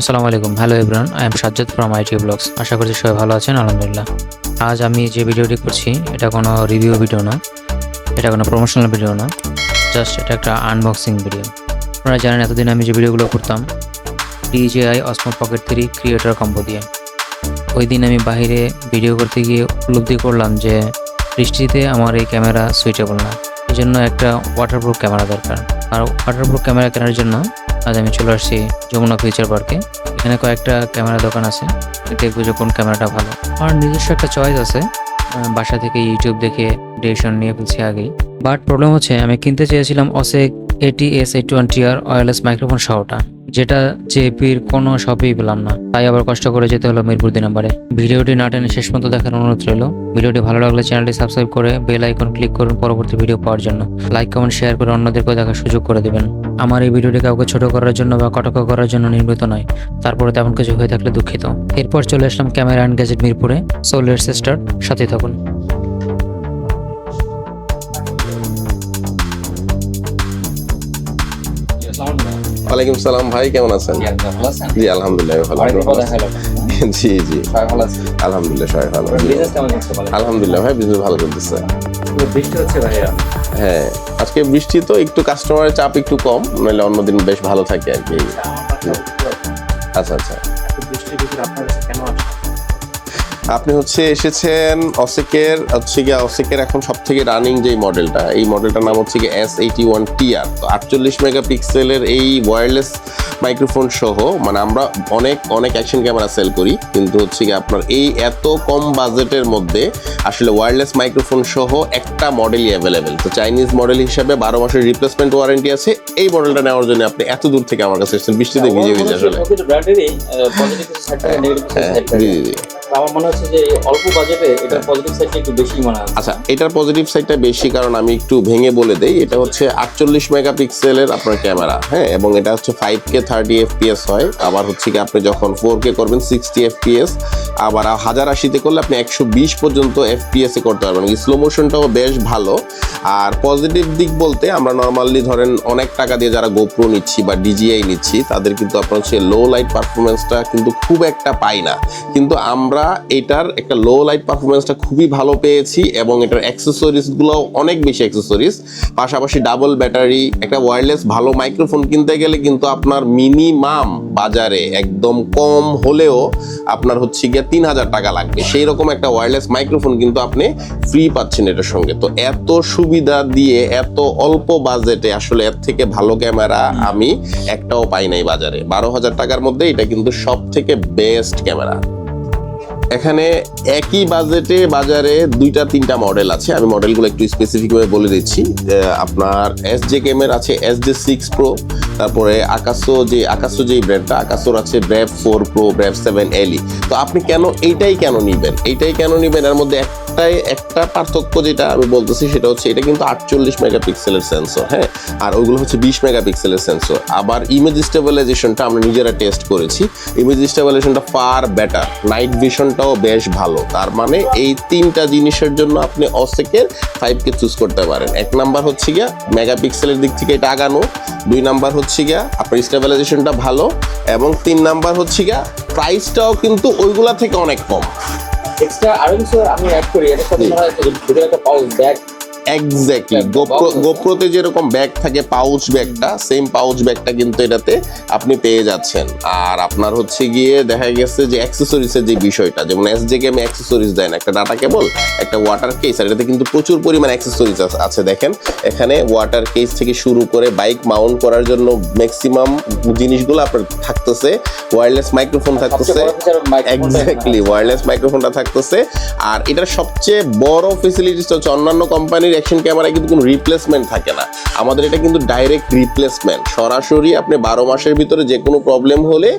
আসসালামু আলাইকুম। Hello everyone I am Sajjad from IT blogs আশা করছি সবাই ভালো আছেন, আলহামদুলিল্লাহ। আজ আমি যে ভিডিওটি করছি, এটা কোনো রিভিউ ভিডিও না, এটা কোনো প্রমোশনাল ভিডিও না জাস্ট এটা একটা আনবক্সিং ভিডিও আপনারা জানেন, এতদিন আমি যে ভিডিওগুলো করতাম DJI Osmo pocket three creator combo দিয়ে। ওই দিন আমি বাইরে ভিডিও করতে গিয়ে উপলব্ধি করলাম যে বৃষ্টিতে আমার এই ক্যামেরা সুইটেবল না। এই জন্য একটা ওয়াটারপ্রুফ ক্যামেরা দরকার। আর ওয়াটারপ্রুফ ক্যামেরা কেনার জন্য আজ আমি চলে আসছি যমুনা ফিউচার পার্কে এখানে কয়েকটা ক্যামেরা দোকান আছে, দেখব যে কোন ক্যামেরাটা ভালো। আমার নিজস্ব একটা চয়েস আছে বাসা থেকে ইউটিউব দেখে ডিরেকশন নিয়ে ফেলছি আগেই। বাট প্রবলেম হচ্ছে, আমি কিনতে চেয়েছিলাম অসেক এটি S A twenty R wireless microphone সহটা। যেটা জেপির কোনো শপেই পেলাম না। তাই আবার কষ্ট করে যেতে হলো মিরপুর দুই নম্বরে। ভিডিওটি না টেনে শেষ পর্যন্ত দেখার অনুরোধ রইল। ভিডিওটি ভালো লাগলে চ্যানেলটি সাবস্ক্রাইব করে বেল আইকন ক্লিক করুন পরবর্তী ভিডিও পাওয়ার জন্য। লাইক কমেন্ট শেয়ার করে অন্যদেরকেও দেখার সুযোগ করে দেবেন। আমার এই ভিডিওটি কাউকে ছোট করার জন্য বা কটাক্ষ করার জন্য নির্মিত নয়। তারপরে তেমন কিছু হয়ে থাকলে দুঃখিত। এরপর চলে আসলাম ক্যামেরা অ্যান্ড গ্যাজেট মিরপুরে। সো লেটস স্টার্ট সাথে থাকুন। ওয়ালাইকুম সালাম ভাই কেমন আছেন? জি আলহামদুলিল্লাহ ভালো। জি জি। আলহামদুলিল্লাহ সবাই ভালো আলহামদুলিল্লাহ ভাই বিজনেস ভালো চলতেছে। হ্যাঁ আজকে বৃষ্টি তো একটু কাস্টমারের চাপ একটু কম নাহলে অন্যদিন বেশ ভালো থাকে আর কি। আচ্ছা আচ্ছা আপনি হচ্ছে এসেছেন অসেকের হচ্ছে গিয়ে অসেকের এখন সব থেকে রানিং যে মডেলটা এই মডেলটার নাম হচ্ছে গিয়ে এস এইটি ওয়ান টিআর তো আটচল্লিশ মেগাপিক্সেলের এই ওয়্যারলেস মাইক্রোফোন সহ মানে আমরা অনেক অনেক অ্যাকশন ক্যামেরা সেল করি কিন্তু হচ্ছে গিয়ে আপনার এই এত কম বাজেটের মধ্যে আসলে ওয়্যারলেস মাইক্রোফোন সহ একটা মডেলই অ্যাভেলেবেল তো চাইনিজ মডেল হিসাবে বারো মাসের রিপ্লেসমেন্ট ওয়ারেন্টি আছে এই মডেলটা নেওয়ার জন্য আপনি এত দূর থেকে আমার কাছে এসেছেন বৃষ্টিতে ভিজে ভিজে আসলে। হ্যাঁ জি জি জি। আমার মনে হচ্ছে যে অল্প বাজেটে এটার পজিটিভ সাইডটা একটু বেশি মনে হয় আচ্ছা এটার পজিটিভ সাইডটা বেশি কারণ আমি একটু ভেঙে বলে দেই, এটা হচ্ছে আটচল্লিশ মেগাপিক্সেলের আপনার ক্যামেরা হ্যাঁ? এবং এটা হচ্ছে ফাইভ কে থার্টি এফপিএস হয়। আবার হচ্ছে কি আপনি যখন ফোর কে করবেন সিক্সটি এফপিএস আবার হাজার আশিতে করলে আপনি একশো বিশ পর্যন্ত এফপিএস করতে পারবেন। স্লো মোশনটাও বেশ ভালো। আর পজিটিভ দিক বলতে আমরা নর্মালি ধরেন অনেক টাকা দিয়ে যারা গোপ্রো নিচ্ছি বা ডিজিআই নিচ্ছি, তাদের কিন্তু আপনার হচ্ছে লো লাইট পারফরমেন্সটা কিন্তু খুব একটা পাই না। কিন্তু আমরা এটার একটা লো লাইট পারফরমেন্সটা খুবই ভালো পেয়েছি এবং এটার অ্যাক্সেসরিজগুলো অনেক বেশি অ্যাক্সেসরিজ পাশাপাশি ডাবল ব্যাটারি একটা ওয়্যারলেস ভালো মাইক্রোফোন কিনতে গেলে কিন্তু আপনার মিনিমাম বাজারে একদম কম হলেও আপনার হচ্ছে গিয়ে তিন হাজার টাকা লাগবে। সেই রকম একটা ওয়্যারলেস মাইক্রোফোন কিন্তু আপনি ফ্রি পাচ্ছেন এটার সঙ্গে। তো এত সুবিধা দিয়ে এত অল্প বাজেটে আসলে এর থেকে ভালো ক্যামেরা আমি একটাও পাই নাই বাজারে। বারো হাজার টাকার মধ্যে এটা কিন্তু সব থেকে বেস্ট ক্যামেরা। এখানে একই বাজেটে বাজারে দুইটা, তিনটা মডেল আছে। আমি মডেলগুলো একটু স্পেসিফিক ভাবে বলে দিচ্ছি। আপনার এস জে কেমের আছে এস জে সিক্স প্রো তারপরে আকাশো যে আকাশো যেই ব্র্যান্ডটা আকাশোর আছে Brave four pro Brave seven LE তো আপনি কেন এইটাই কেন নিবেন? এইটাই কেন নিবেন? এর মধ্যে একটাই একটা পার্থক্য যেটা আমি বলতেছি সেটা হচ্ছে এটা কিন্তু আটচল্লিশ মেগাপিক্সেলের সেন্সর হ্যাঁ? আর ওইগুলো হচ্ছে বিশ মেগাপিক্সেলের সেন্সর আবার ইমেজ স্টেবিলাইজেশনটা আমরা নিজেরা টেস্ট করেছি। ইমেজ স্টেবিলাইজেশনটা ফার বেটার নাইট ভিশনটাও বেশ ভালো। তার মানে এই তিনটা জিনিসের জন্য আপনি অসেকের ফাইভ কে চুজ করতে পারেন। এক নাম্বার হচ্ছে গিয়া মেগাপিক্সেলের দিক থেকে এটা আগানো। দুই নাম্বার হচ্ছে গিয়া আপনার স্টেবিলাইজেশনটা ভালো। এবং তিন নাম্বার হচ্ছে গিয়া প্রাইসটাও কিন্তু ওইগুলা থেকে অনেক কম। এক্সট্রা আরও কিছু আমি অ্যাড করি এটার সাথে মনে হয় একটা ব্যাগ এক্স্যাক্টলি গোপ্রো গোপ্রোতে যেরকম ব্যাগ থাকে পাউচ ব্যাগটা সেম পাউচ ব্যাগটা কিন্তু এটাতে আপনি পেয়ে যাচ্ছেন। আর আপনার হচ্ছে গিয়ে দেখা গেছে যে অ্যাক্সেসরিজের যে বিষয়টা যেমন এস জে অ্যাক্সেসরিজ দেন একটা ডাটা কেবল একটা ওয়াটার কেস আর এটাতে কিন্তু প্রচুর পরিমাণ অ্যাক্সেসরিজ আছে দেখেন। এখানে ওয়াটার কেস থেকে শুরু করে বাইক মাউন্ট করার জন্য ম্যাক্সিমাম জিনিসগুলো আপনার থাকতেছে ওয়্যারলেস মাইক্রোফোন থাকতেছে। এক্স্যাক্টলি ওয়্যারলেস মাইক্রোফোনটা থাকতেছে। আর এটার সবচেয়ে বড় ফেসিলিটিস হচ্ছে অন্যান্য কোম্পানির অ্যাকশন ক্যামেরায় কিন্তু কোনো রিপ্লেসমেন্ট থাকে না। আমাদের এটা কিন্তু ডাইরেক্ট রিপ্লেসমেন্ট সরাসরি আপনি বারো মাসের ভিতরে যে কোনো প্রবলেম হলে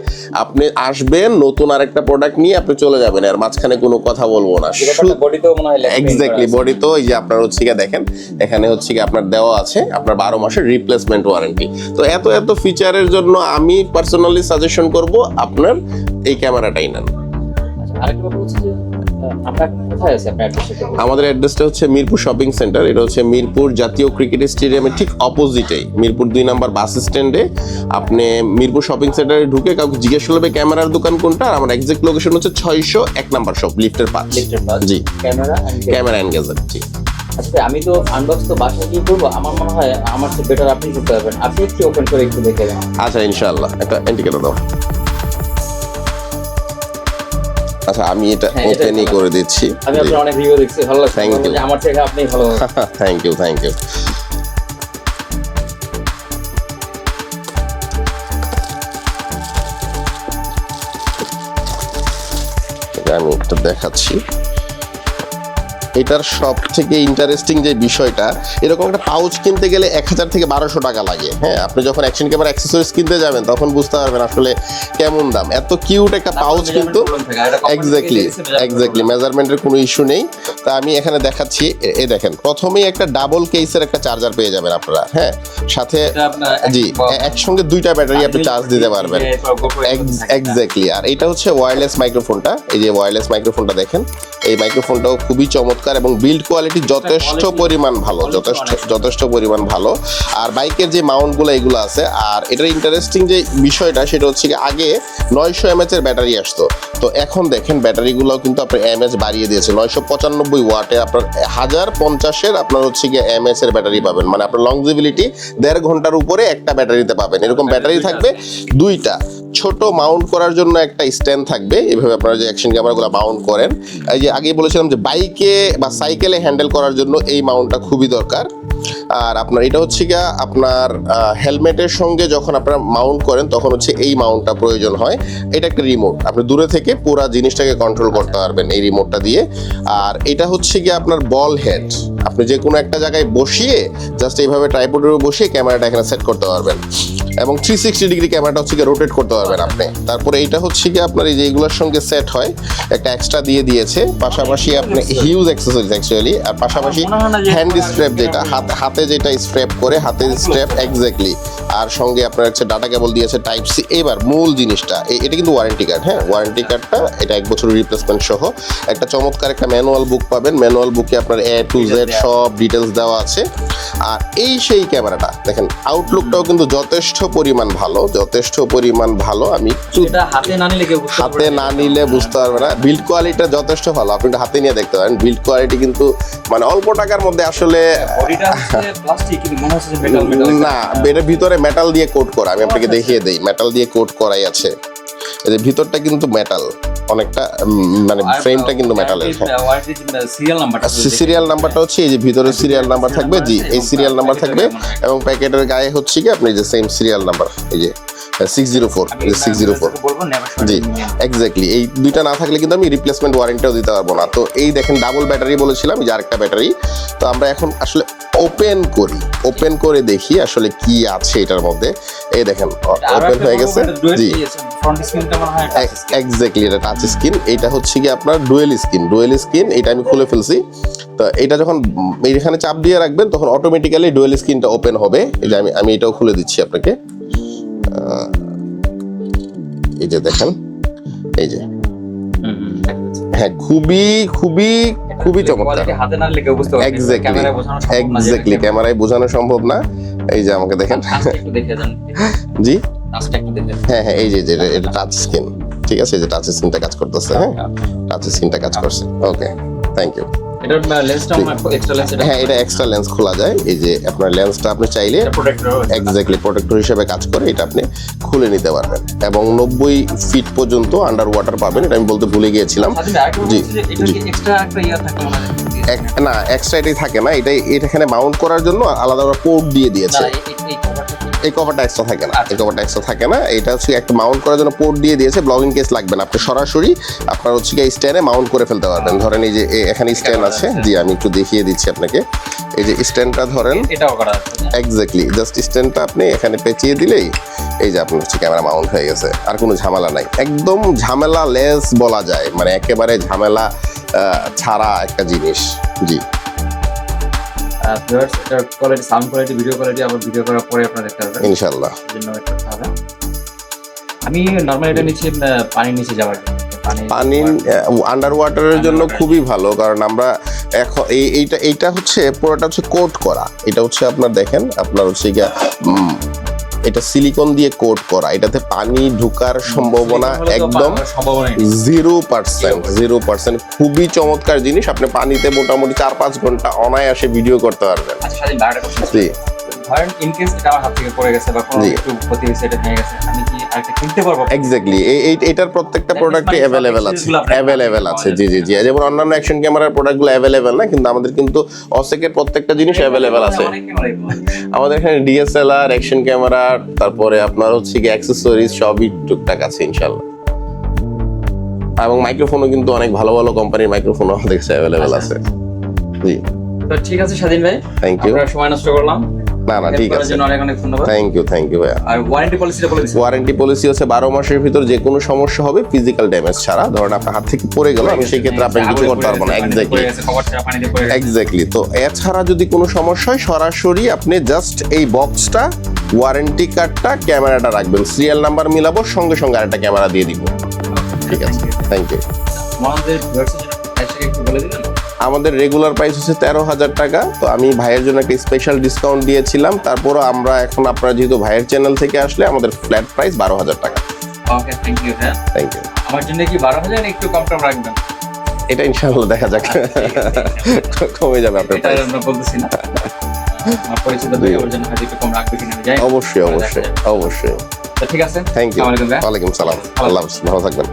আপনি আসবেন নতুন আরেকটা প্রোডাক্ট নিয়ে আপনি চলে যাবেন। আর মাঝখানে কোনো কথা বলব না। এক্স্যাক্টলি বডি তো এই যে আপনার হচ্ছে গিয়ে দেখেন এখানে হচ্ছে কি আপনার দেওয়া আছে আপনার বারো মাসের রিপ্লেসমেন্ট ওয়ারেন্টি তো এত এত ফিচারের জন্য আমি পার্সোনালি সাজেশন করব আপনার এই ক্যামেরাটাই নেন। আরেকটা কথা হচ্ছে যে আমাদের অ্যাড্রেসটা হচ্ছে মিরপুর শপিং সেন্টার। এটা হচ্ছে মিরপুর জাতীয় ক্রিকেট স্টেডিয়ামের ঠিক অপোজিটেই। মিরপুর দুই নাম্বার বাস স্ট্যান্ডে আপনি মিরপুর শপিং সেন্টারে ঢুকে কাউকে জিজ্ঞেস করবে ক্যামেরার দোকান কোনটা? আর আমার এক্সাক্ট লোকেশন হচ্ছে ছয়শো এক নাম্বার শপ লিফটের পাঁচ। জি। ক্যামেরা ক্যামেরা গ্যাজেট জি। আচ্ছা আমি তো আনবক্স তো বাসায় গিয়ে করব। আমার মনে হয় আমার চেয়ে বেটার আপনি করতে পারবেন। আপনি একটু ওপেন করে একটু দেখে আচ্ছা ইনশাআল্লাহ। একটা ইন্ডিকেটর দাও। আচ্ছা আমি এটা হ্যাঁ, ওপেনই করে দিচ্ছি। আমি আপনার অনেক ভিডিও দেখছি ভালো লাগছে। থ্যাংক হয় আমার থেকে আপনি ভালো থ্যাংক ইউ থ্যাংক ইউ আমি একটু দেখাচ্ছি। এটার সব থেকে ইন্টারেস্টিং যে বিষয়টা এরকম একটা পাউচ কিনতে গেলে এক হাজার থেকে বারোশো টাকা লাগে। হ্যাঁ আপনি যখন অ্যাকশন ক্যামেরা অ্যাক্সেসরিজ কিনতে যাবেন তখন বুঝতে পারবেন আসলে কেমন দাম। এত কিউট একটা পাউচ কিন্তু এক্স্যাক্টলি এক্স্যাক্টলি মেজারমেন্টের কোনো ইস্যু নেই। তা আমি এখানে দেখাচ্ছি এ- দেখেন প্রথমেই একটা ডাবল কেসের একটা চার্জার পেয়ে যাবেন আপনারা হ্যাঁ? সাথে জি একসঙ্গে দুইটা ব্যাটারি আপনি চার্জ দিতে পারবেন। এক্স্যাক্টলি আর এটা হচ্ছে ওয়্যারলেস মাইক্রোফোনটা এই যে ওয়্যারলেস মাইক্রোফোনটা দেখেন এই মাইক্রোফোনটাও খুবই চমৎকার। এবং বিল্ড কোয়ালিটি যথেষ্ট পরিমাণ ভালো যথেষ্ট যথেষ্ট পরিমাণ ভালো। আর বাইকের যে মাউন্টগুলো এগুলো আছে আর এটার ইন্টারেস্টিং যে বিষয়টা সেটা হচ্ছে আগে নয়শো এমএচ এর ব্যাটারি আসতো। তো এখন দেখেন ব্যাটারিগুলো কিন্তু আপনার এমএচ বাড়িয়ে দিয়েছে। নয়শো পঁচানব্বই ওয়াটে আপনার হাজার পঞ্চাশের আপনার হচ্ছে গিয়ে এমএচ এর ব্যাটারি পাবেন। মানে আপনার লংজিবিলিটি দেড় ঘণ্টার উপরে একটা ব্যাটারিতে পাবেন। এরকম ব্যাটারি থাকবে দুইটা। ছোট মাউন্ট করার জন্য একটা স্ট্যান্ড থাকবে। এইভাবে আপনারা যে অ্যাকশন ক্যামেরাগুলো মাউন্ট করেন, এই যে আগেই বলেছিলাম যে বাইকে বা সাইকেলে হ্যান্ডেল করার জন্য এই মাউন্টটা খুবই দরকার। আর আপনার এটা হচ্ছে গিয়া আপনার হেলমেটের সঙ্গে যখন আপনারা মাউন্ট করেন, তখন হচ্ছে এই মাউন্টটা প্রয়োজন হয়। এটা একটা রিমোট আপনি দূরে থেকে পুরো জিনিসটাকে কন্ট্রোল করতে পারবেন এই রিমোটটা দিয়ে। আর এটা হচ্ছে গিয়ে আপনার বল হেড আপনি যে কোনো একটা জায়গায় বসিয়ে জাস্ট এইভাবে ট্রাইপোডের বসিয়ে ক্যামেরাটা এখানে সেট করতে পারবেন। এবং থ্রি সিক্সটি ডিগ্রি ক্যামেরাটা হচ্ছে গিয়ে রোটেট করতে পারবেন আপনি। তারপরে এইটা হচ্ছে গিয়ে আপনার এই যে এগুলোর সঙ্গে সেট হয় একটা এক্সট্রা দিয়ে দিয়েছে। পাশাপাশি আপনি হিউজ অ্যাক্সেসরিজ অ্যাকচুয়ালি আর পাশাপাশি হ্যান্ড স্ট্র্যাপ যেটা হাত হাতে যেটা স্ট্র্যাপ করে হাতে স্ট্র্যাপ এক্স্যাক্টলি আর সঙ্গে আপনার হচ্ছে ডাটা কেবল দিয়েছে টাইপ সি এবার মূল জিনিসটা এটা কিন্তু ওয়ারেন্টি কার্ড হ্যাঁ? ওয়ারেন্টি কার্ডটা এটা এক বছরের রিপ্লেসমেন্ট সহ। একটা চমৎকার একটা ম্যানুয়াল বুক পাবেন। ম্যানুয়াল বুকে আপনার এ টু জেড সব ডিটেলস দেওয়া আছে। আর এই সেই ক্যামেরাটা দেখেন আউটলুকটাও কিন্তু যথেষ্ট পরিমাণ ভালো যথেষ্ট পরিমাণ ভালো আমি হাতে না নিলে বুঝতে পারবে না। বিল্ড কোয়ালিটিটা যথেষ্ট ভালো আপনি হাতে নিয়ে দেখতে পারেন। বিল্ড কোয়ালিটি কিন্তু মানে অল্প টাকার মধ্যে আসলে বডিটা হচ্ছে প্লাস্টিক কিন্তু হচ্ছে যে মেটাল মেটাল না এটার ভিতরে মেটাল দিয়ে কোট করা আমি আপনাকে দেখিয়ে দিই মেটাল দিয়ে কোট করাই আছে। ভিতরটা কিন্তু মেটাল অনেকটা মানে ফ্রেমটা কিন্তু মেটালের সিরিয়াল নাম্বারটা হচ্ছে এই যে ভিতরে সিরিয়াল নাম্বার থাকবে জি এই সিরিয়াল নাম্বার থাকবে এবং প্যাকেটের গায়ে হচ্ছে কি আপনি যে সেম সিরিয়াল নাম্বার এই যে six zero four six zero four জি এক্স্যাক্টলি এই দুইটা না থাকলে কিন্তু আমি রিপ্লেসমেন্ট ওয়ারেন্টিও দিতে পারব না। তো এই দেখেন ডাবল ব্যাটারি বলেছিলাম যে আরেকটা ব্যাটারি তো আমরা এখন আসলে ওপেন করি। ওপেন করে দেখি আসলে কি আছে এটার মধ্যে। এই দেখেন ওপেন হয়ে গেছে। জি। এক্স্যাক্টলি এটা টাচ স্ক্রিন এটা হচ্ছে কি আপনার ডুয়েল স্ক্রিন ডুয়েল স্ক্রিন এটা আমি খুলে ফেলছি। তো এটা যখন এখানে চাপ দিয়ে রাখবেন তখন অটোমেটিক্যালি ডুয়েল স্ক্রিনটা ওপেন হবে। এই যে আমি আমি এটাও খুলে দিচ্ছি আপনাকে। এই যে দেখেন এই যে। হ্যাঁ খুবই খুবই খুবই চমৎকার। হাতে না নিলে বুঝতে পারবে এক্স্যাক্টলি ক্যামেরায় বোঝানো সম্ভব না এক্স্যাক্টলি ক্যামেরায় বোঝানো সম্ভব না। এই যে আমাকে দেখেন। একটু দেখে দেন জি। হ্যাঁ হ্যাঁ এই যে এটা- এটা টাচ স্ক্রিন ঠিক আছে? এই যে টাচ স্ক্রিনটা কাজ করতেছে হ্যাঁ? টাচ স্ক্রিনটা কাজ করছে। ওকে থ্যাংক ইউ এটার লেন্সটা আমার এক্সট্রা লেন্স এটা হ্যাঁ এটা এক্সট্রা লেন্স খোলা যায়। এই যে আপনার লেন্সটা আপনি চাইলে এক্স্যাক্টলি প্রোটেক্টর হিসেবে কাজ করে এটা আপনি খুলে নিতে পারবেন। এবং নব্বই ফিট পর্যন্ত আন্ডার ওয়াটার পাবেন এটা আমি বলতে ভুলে গিয়েছিলাম। জি, এটা জি। এক- না এক্সট্রা এটাই থাকে না এটাই এটা এখানে মাউন্ট করার জন্য আলাদা পোর্ট দিয়ে দিয়েছে। এই- কভারটা এক্সট্রা থাকে না আচ্ছা। এই কভারটা এক্সট্রা থাকে না এটা হচ্ছে একটা মাউন্ট করার জন্য পোর্ট দিয়ে দিয়েছে ব্লগিং কেস লাগবে না আপনি সরাসরি আপনার হচ্ছে কি স্ট্যান্ডে মাউন্ট করে ফেলতে পারবেন। ধরেন এই যে এখানে স্ট্যান্ড আছে জি আমি একটু দেখিয়ে দিচ্ছি আপনাকে। এই যে স্ট্যান্ডটা ধরেন এটাও করা আছে এক্স্যাক্টলি জাস্ট স্ট্যান্ডটা আপনি এখানে পেঁচিয়ে দিলেই এই যে আপনার হচ্ছে ক্যামেরা মাউন্ট হয়ে গেছে আর কোনো ঝামেলা নাই। একদম ঝামেলা লেস বলা যায় মানে একেবারে ঝামেলা ছাড়া একটা জিনিস। জি। Quality sound quality video quality আবার ভিডিও করার পরে আপনারা দেখতে আমি নর্মালি এটা নিচ্ছি আহ, পানির নিচে যাওয়ার পানি পানি আন্ডার ওয়াটারের জন্য খুবই ভালো কারণ আমরা এখন এই এইটা এইটা হচ্ছে পুরোটা হচ্ছে কোট করা। এটা হচ্ছে আপনার দেখেন আপনার হচ্ছে গিয়া এটা সিলিকন দিয়ে কোট করা। এটাতে পানি ঢুকার সম্ভাবনা একদম। জিরো পার্সেন্ট জিরো পার্সেন্ট খুবই চমৎকার জিনিস। আপনি পানিতে মোটামুটি চার পাঁচ ঘণ্টা অনায়াসে ভিডিও করতে পারবেন। আচ্ছা ধরেন ইনকেস এটা আমার হাত থেকে পড়ে গেছে বা কোনো একটু ক্ষতি হয়েছে এটা ভেঙে গেছে আমি কি আরেকটা কিনতে পারব। এক্স্যাক্টলি এটার প্রত্যেকটা That প্রোডাক্টই means অ্যাভেলেবেল আছে। accessories গুলো আপনার অ্যাভেলেবেল আছে। জি জি জি। যেমন অন্যান্য অ্যাকশন ক্যামেরার প্রোডাক্টগুলো অ্যাভেলেবেল না কিন্তু আমাদের কিন্তু অসেকের প্রত্যেকটা জিনিস অ্যাভেলেবেল আছে। অনেক ক্যামেরাই পাওয়া যায়। আমাদের এখানে ডিএসএলআর অ্যাকশন ক্যামেরা তারপরে আপনার হচ্ছে কি অ্যাক্সেসরিজ সবই টুকটাক আছে ইনশাল্লাহ এবং মাইক্রোফোনও কিন্তু অনেক ভালো ভালো কোম্পানির মাইক্রোফোন আমাদের কাছে অ্যাভেলেবেল আচ্ছা। আছে। জি। তো ঠিক আছে স্বাধীন ভাই। থ্যাংক ইউ আমরা সময় নষ্ট করলাম। না না ঠিক আছে। অনেক অনেক ধন্যবাদ। থ্যাংক ইউ থ্যাংক ইউ ভাইয়া। আর ওয়ারেন্টি পলিসিটা বলে ওয়ারেন্টি পলিসি হচ্ছে বারো মাসের ভিতর যে কোনো সমস্যা হবে ফিজিক্যাল ড্যামেজ ছাড়া। ধরেন আপনার হাত থেকে পড়ে গেল আমি সেই ক্ষেত্রে আপনাকে কিছু করতে পারব না। এক্স্যাক্টলি এক্স্যাক্টলি তো এছাড়া যদি কোনো সমস্যা হয় সরাসরি আপনি জাস্ট এই বক্সটা ওয়ারেন্টি কার্ডটা ক্যামেরাটা রাখবেন। সিরিয়াল নাম্বার মিলাবো সঙ্গে সঙ্গে আরেকটা ক্যামেরা দিয়ে দিব। ঠিক আছে। থ্যাংক ইউ আমাদের একটু বলে দিবেন? আমাদের রেগুলার প্রাইস হচ্ছে তেরো হাজার টাকা। তো আমি ভাইয়ের জন্য একটা স্পেশাল ডিসকাউন্ট দিয়েছিলাম। তারপরও আমরা এখন আপনারা যেহেতু ভাইয়ের চ্যানেল থেকে আসলে আমাদের ফ্ল্যাট প্রাইস বারো হাজার টাকা। Okay thank you thank you আমার জন্য কি বারো হাজার একটু কম টম রাখবেন? এটা ইনশাআল্লাহ দেখা যাক। কমে যাবে আপনার এটা প্রাইস আমরা বলতেছি না। পরিচিত ভাই আমার জন্য হয়তো একটু কম রাখবে কিনা যাই অবশ্যই অবশ্যই অবশ্যই। ঠিক আছে। থ্যাংক ইউ ওয়ালাইকুম সালাম। আল্লাহ হাফিজ, ভালো থাকবেন।